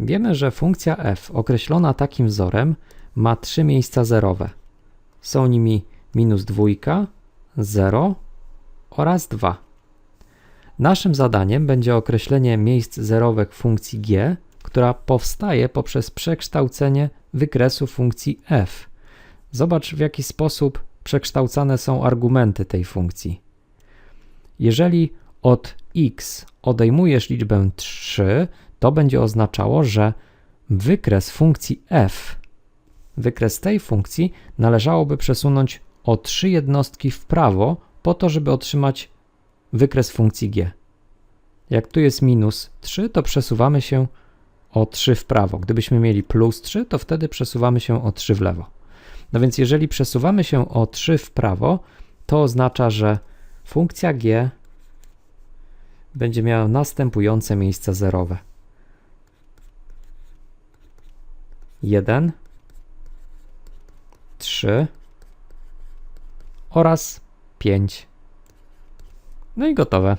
Wiemy, że funkcja f określona takim wzorem ma trzy miejsca zerowe. Są nimi minus dwójka, 0 oraz 2. Naszym zadaniem będzie określenie miejsc zerowych funkcji g, która powstaje poprzez przekształcenie wykresu funkcji f. Zobacz, w jaki sposób przekształcane są argumenty tej funkcji. Jeżeli od x odejmujesz liczbę 3, to będzie oznaczało, że wykres funkcji f, wykres tej funkcji należałoby przesunąć o 3 jednostki w prawo, po to, żeby otrzymać wykres funkcji g. Jak tu jest minus 3, to przesuwamy się o 3 w prawo. Gdybyśmy mieli plus 3, to wtedy przesuwamy się o 3 w lewo. No więc jeżeli przesuwamy się o 3 w prawo, to oznacza, że funkcja g będzie miała następujące miejsca zerowe. 1, 3 oraz 5. No i gotowe.